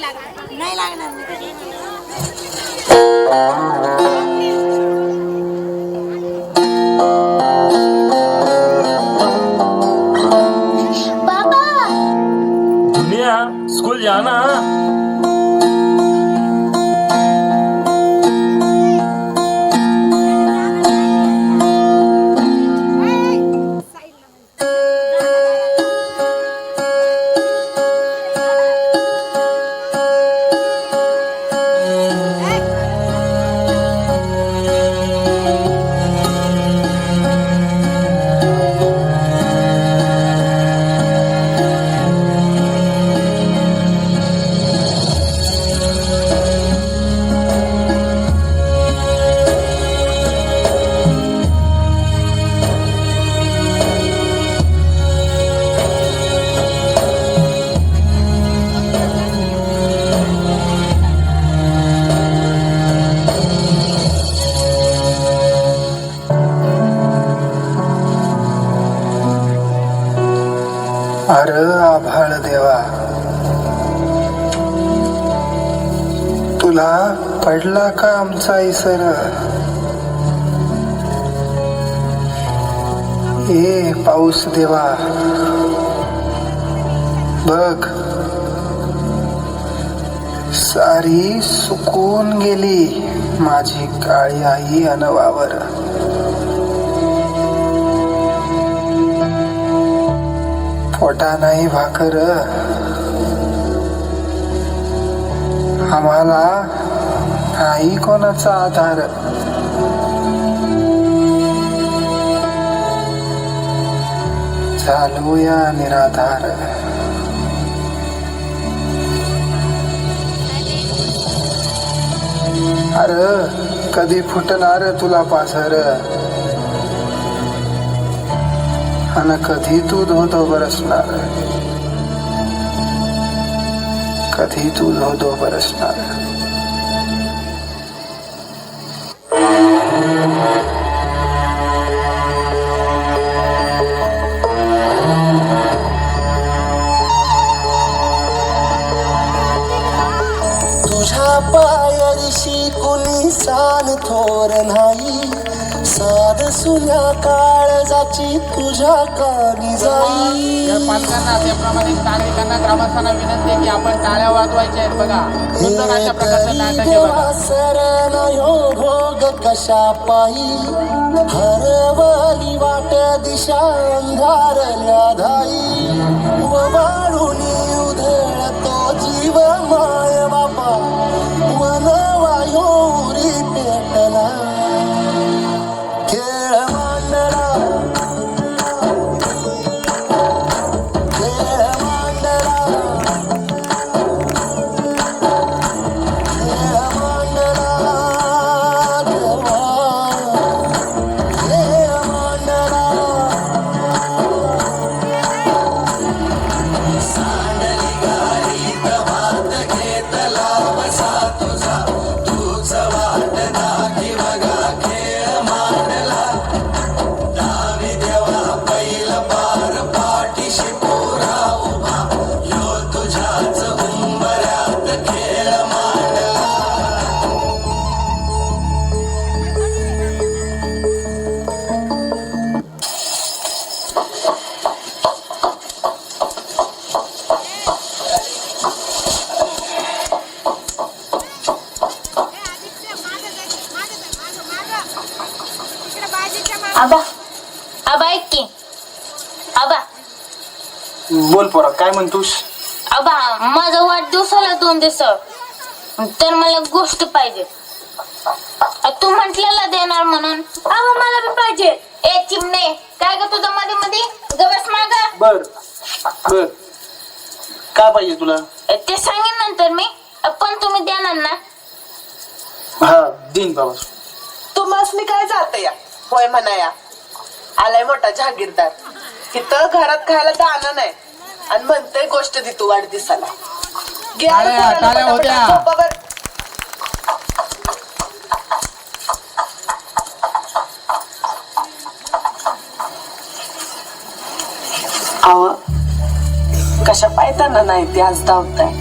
नाही लागणार. नाही लागणार. पडला का आमचा इसर ए पाऊस देवा. बघ. सारी सुकून गेली माझी काळी आई अनवावर. पोटा नाही भाकर. आम्हाला नाही कोणाचा आधार. झालो या निराधार. अरे कधी फुटणार तुला पासर आणि कधी तू धोधो बरसणार? कधी तू धोधो बरसणार? सान थोर नाही. साध सुन्या काळजाची तुझ्या कानी जाई. या पालकांना त्याप्रमाणे नागरिकांना ग्रामस्थांना विनंती आहे की आपण टाळ्या वाजवायच्या आहेत बघा. सुंदर अशा प्रकारचं नाटक आहे बघा. सरण यो भोग कशा पायी? हरवली वाट दिशा अंधारल्या धाई व वाळूनी आबा ऐक की. आबा बोल पोरा काय म्हणतोस? आबा माझा वाढदिवसाला दोन दिवस तर मला गोष्ट पाहिजे. अ, तू म्हटलेला देणार म्हणून. आबा मला बी पाहिजे. ए चिमणे काय ग तुझं मध्ये मध्ये? गवस मागा. बर बर. काय पाहिजे तुला? ते सांगेन नंतर मी. अ, पण तुम्ही देणार ना? हा दिन बाबा. तुम्हास मी काय जात या होय म्हणाया. आलाय मोठा जहागीरदार. तिथं घरात खायला दाना नाही. आणि म्हणते गोष्ट दी तू वाढदिवसाला. टाळ्या, टाळ्या होत्या. अहो कशा पायताना नाही ते आज धावताय.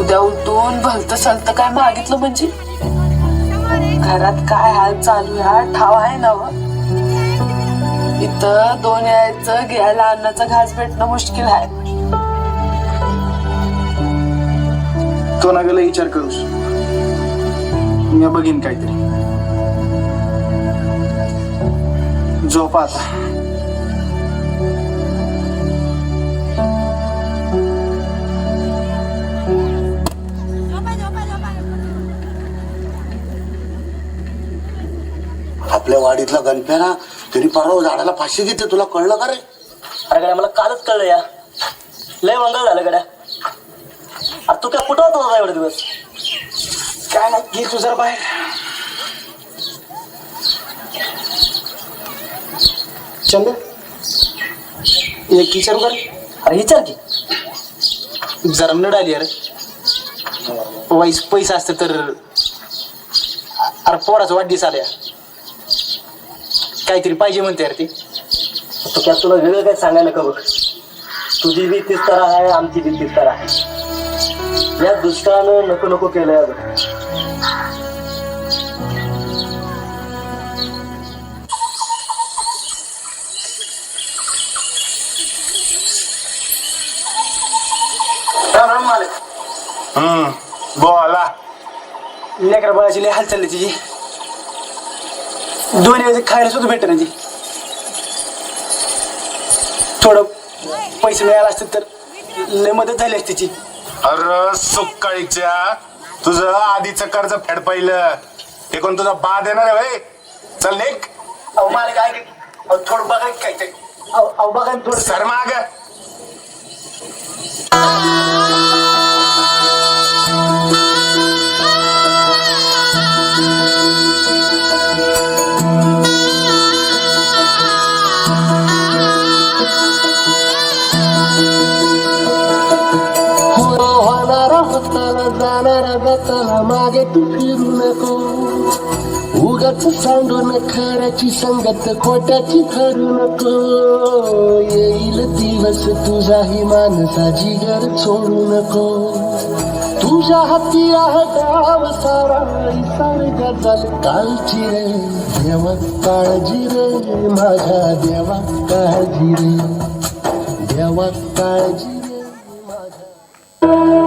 उद्या उठून भलत सलत काय मागितलं म्हणजे? घरात काय हाल चालू ह्या ठाव आहे ना व? इथं दोन यायचं घ्यायला अन्नाचा घास भेटणं मुश्किल आहे. तो ना गेला विचार करूस. मी बघीन काहीतरी. झोप आता. आपल्या वाडीतला गणप्याना तरी परवा झाडाला फाशी घेते तुला कळलं का रे? अरे गड्या मला कालच कळलं या. लय मंगळ झालं गड्या. अरे तू काय कुठं होता एवढे दिवस? काय नाही घे तू जरा बाहेर. चंद एक विचारू का रे? अरे विचार की. जरा नड आली अरे. वाईस पैसा असते तर अरे पोराचा वाढदिवस आल्या काहीतरी पाहिजे म्हणते यार ती. तू काय तुला वेगळं काय सांगायला का बघ तुझी बी तीच तरा आहे आमची बी तीच तरा आहे. या दुष्काळानं नको नको मालक. हम्म बोला. लेकरा बाळाची लय हाल चालली तिची. दोन वेळेस खायला सुद्धा भेटत नाही ती. थोडं पैसे मिळाला असते तर लय मदत झाली असती तिची अरे सुक्काळीच्या तुझं आधीचं कर्ज फेड पाहिलं. ते कोण तुझा बा देणार आहे भाई चल निघ. अहो मालक ऐक अहो, थोडं बघा की काहीतरी. अहो अहो, बघा ना थोडं सर माग. जाणारा जाताना मागे तू फिरू नको. उगाच सांडून खऱ्याची संगत खोट्याची ठरू नको. येईल दिवस तुझाही माणसा जिगर सोडू नको. तुझ्या हाती आहे डाव सारा सारे गजल कालची रे देवा काळजी रे माझ्या देवा काळजी रे. देवा काळजी रे माझ्या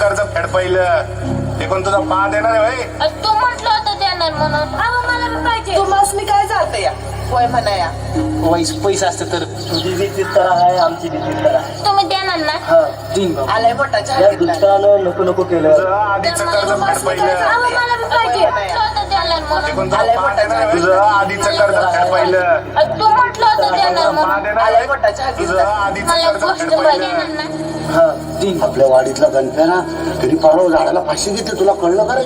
कर्ज फेड पाहिलं. ते कोण तुझा बा देणार आहे तू म्हटलं होतं देणार म्हणून. अहो मला बी पाहिजे? तुम्हाला मी काय जात या? होय पैसा असते तर तुझी आहे आमची तुम्ही देणार ना? हा तीन आलाय मोठा या नको नको तुझं आधीचं कर्ज फेड पाहिलं. अहो मला बी पाहिजे. म्हटलं होतं म्हणून तुझा आधीचं कर्ज फेड पाहिलं. तू म्हटलं होतं देणार बा म्हणून देणार आलाय आहे? मोठा तुझं जहागीरदार आधीचं मला कर्ज गोष्ट फेड पाहिजे पाहिलं. ना हा. तीन आपल्या वाडीतला गणप्याना तरी परवा झाडाला फाशी घेते तुला कळलं का रे?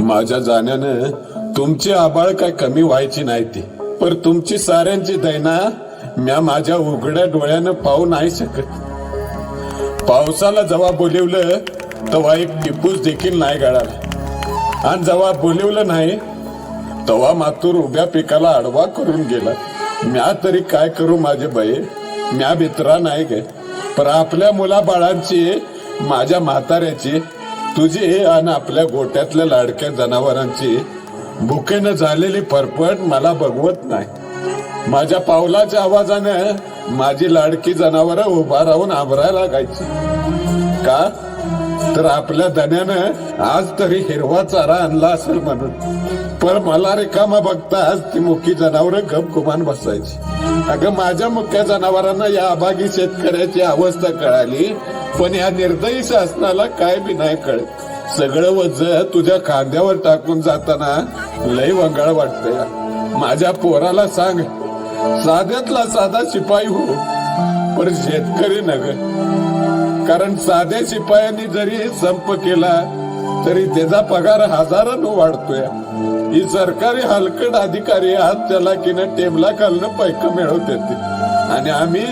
माझ्या जाण्यानं तुमची आबाळ काय कमी व्हायची नाही ती. पर तुमची साऱ्यांची दैना म्या माझ्या उघड्या डोळ्यानं पाहू नाही शकत. पावसाला जेव्हा बोलिवलं तेव्हा एक टिपूस देखील नाही गळाला. आणि जेव्हा बोलिवलं नाही तेव्हा मातूर उभ्या पिकाला आडवा करून गेला. म्या तरी काय करू माझे बाई? म्या भित्रा नाही गे पण आपल्या मुलाबाळांची माझ्या म्हाताऱ्याची तुझी आणि आपल्या गोट्यातल्या लाडक्या जनावरांची भुकेनं झालेली फरफट मला बघवत नाही. माझ्या पावलाच्या आवाजानं माझी लाडकी जनावर उभा राहून आभरायला लागायची. का? तर आपल्या धन्यानं आज तरी हिरवा चारा आणला असेल म्हणून. पण मला रिकामा बघताच ती मुकी जनावर गप गुमान बसायची. अगं माझ्या मुख्या जनावरांना या अभागी शेतकऱ्याची अवस्था कळाली पण या निर्दयी शासनाला काय बी नाही कळत. सगळं वज तुझ्या खांद्यावर टाकून जाताना लय वंगाळ वाटतंय माझ्या पोराला सांग साध्यातला साधा शिपाई हो पण शेतकरी नग. कारण साध्या शिपायांनी जरी संप केला तरी त्याचा पगार हजारानं वाढतोय. ही सरकारी हलकट अधिकारी आहात त्याला की ना टेबला खालनं पैक मिळवतात आणि आम्ही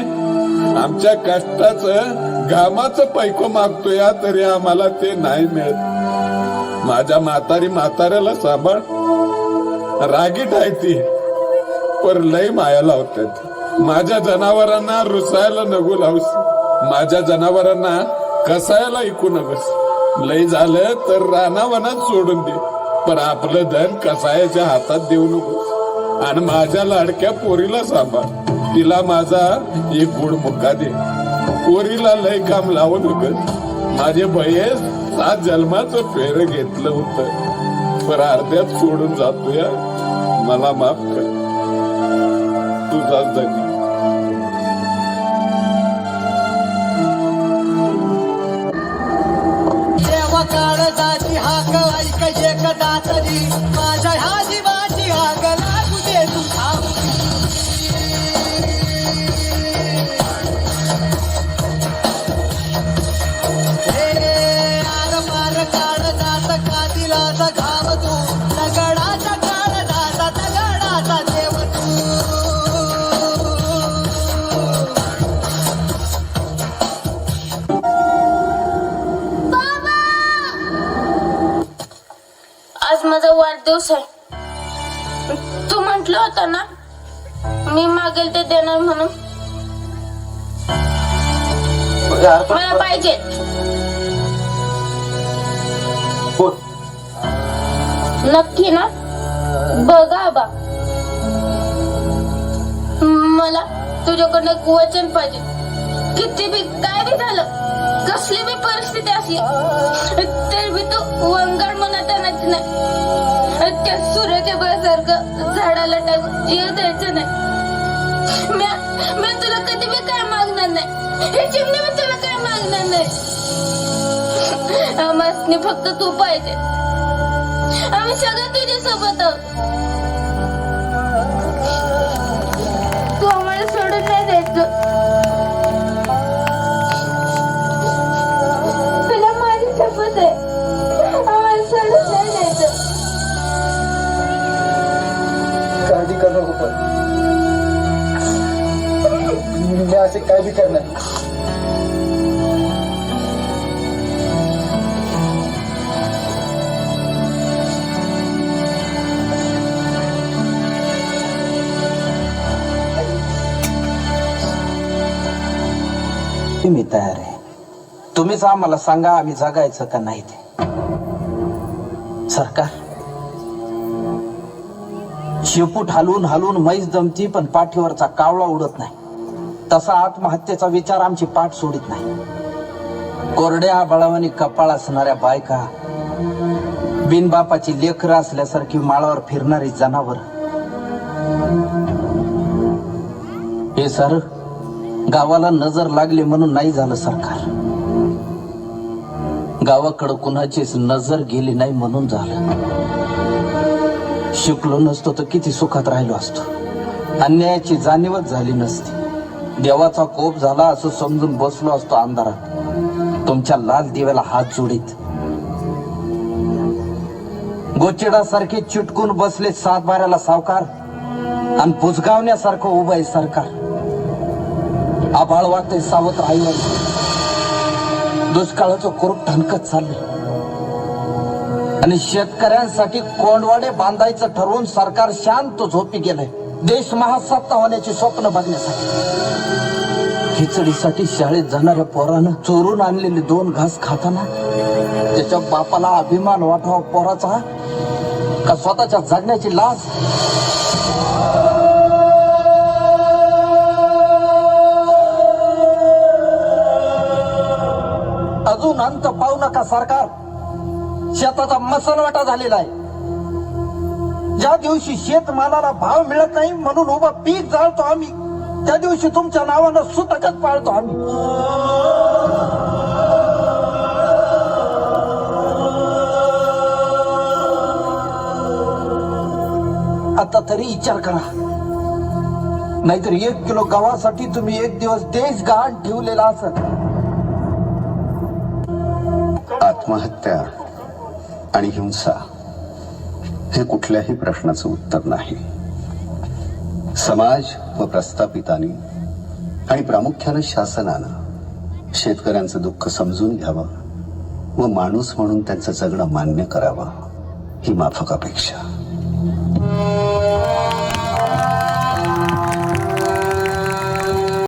आमच्या कष्टाचं घामाचं पैक मागतोय तरी आम्हाला ते नाही मिळत. माझ्या म्हातारी म्हाताऱ्याला सांभाळ. रागीट आहे ती पर लय माया लावतात. माझ्या जनावरांना रुसायला नगू लावस. माझ्या जनावरांना कसायला ऐकू नकोस लय झालं तर रानावनात सोडून दे. पण आपलं धन कसायाच्या हातात देऊ नको. आणि माझ्या लाडक्या पोरीला सांभाळ. तिला माझा एक गुड मुक्का दे. पोरीला लय काम लावू नकस माझे भयस सात जन्माचं फेर घेतलं होतं. पण अर्ध्यात सोडून जातोय. मला माफ कर. तुझाच धनी. हाक ऐक एकदा तरी माझ्या ह्या जीवाची हाक वाढदिवस आहे तू म्हंटल होता ना मी मागेल ते देणार म्हणून. मला पाहिजे. नक्की ना? बघा बा. मला तुझ्याकडनं वचन पाहिजे. किती बी काय बी झालं. कसली बी परिस्थिती असली तर बी तू वंगाड म्हणत नाही. त्या सूर्याच्या बळासारखं झाडाला टाकून जीव द्यायचं नाही. म्या मी तुला कधी बी काय मागणार नाही. हे चिमणी मी तुला काय मागणार नाही. आम्हाला फक्त तू पाहिजे. आम्ही सगळं तुझ्या सोबत आहोत. असे काय बी करणार मी तयार आहे. तुम्हीच आम्हाला सांगा आम्ही जगायचं का नाही ते. सरकार शेपूट हलवून हलवून मैस जमती पण पाठीवरचा कावळा उडत नाही. तसा आत्महत्येचा विचार आमची पाठ सोडित नाही. कोरड्या बळावानी कपाळ असणाऱ्या बायका बिनबापाची लेकरं असल्यासारखी माळावर फिरणारी जनावर. हे सर गावाला नजर लागली म्हणून नाही झालं सरकार. गावाकडं कुणाचीच नजर गेली नाही म्हणून झालं. शिकलो नसतो तर किती सुखात राहिलो असतो. अन्यायाची जाणीवच झाली नसती. देवाचा कोप झाला असं समजून बसलो असतो अंधारात. तुमच्या लाल दिव्याला हात जोडीत. गोचिडासारखे चिटकून बसले सातबाऱ्याला सावकार आणि पुचगावण्यासारखं उभं आहे सरकार. आभाळ वाटते सावत आईवर दुष्काळाचं कुरूप ठणकत चाललंय. आणि शेतकऱ्यांसाठी कोंडवाडे बांधायचं ठरवून सरकार शांत झोपी गेलंय. देश महासत्ता होण्याची स्वप्न बघण्यासाठी. खिचडीसाठी शाळेत जाणाऱ्या पोरानं चोरून आणलेले दोन घास खाताना त्याच्या बापाला अभिमान वाटावा पोराचा का स्वतःच्या जगण्याची लाज? अजून अंत पाहू नका सरकार. शेताचा मसलवाटा झालेला आहे. ज्या दिवशी शेतमालाला भाव मिळत नाही म्हणून उभा पीक जाळतो आम्ही त्या दिवशी तुमच्या नावानं सुतकच पाळतो आम्ही. आता तरी विचार करा. नाहीतर एक किलो गव्हासाठी तुम्ही एक दिवस देश गहाण ठेवलेला असत आत्महत्या आणि हिंसा. हे कुठल्याही प्रश्नाचं उत्तर नाही. समाज व प्रस्थापितांनी आणि प्रामुख्यानं शासनानं शेतकऱ्यांचं दुःख समजून घ्यावं व माणूस म्हणून त्यांचं जगणं मान्य करावं ही माफक अपेक्षा.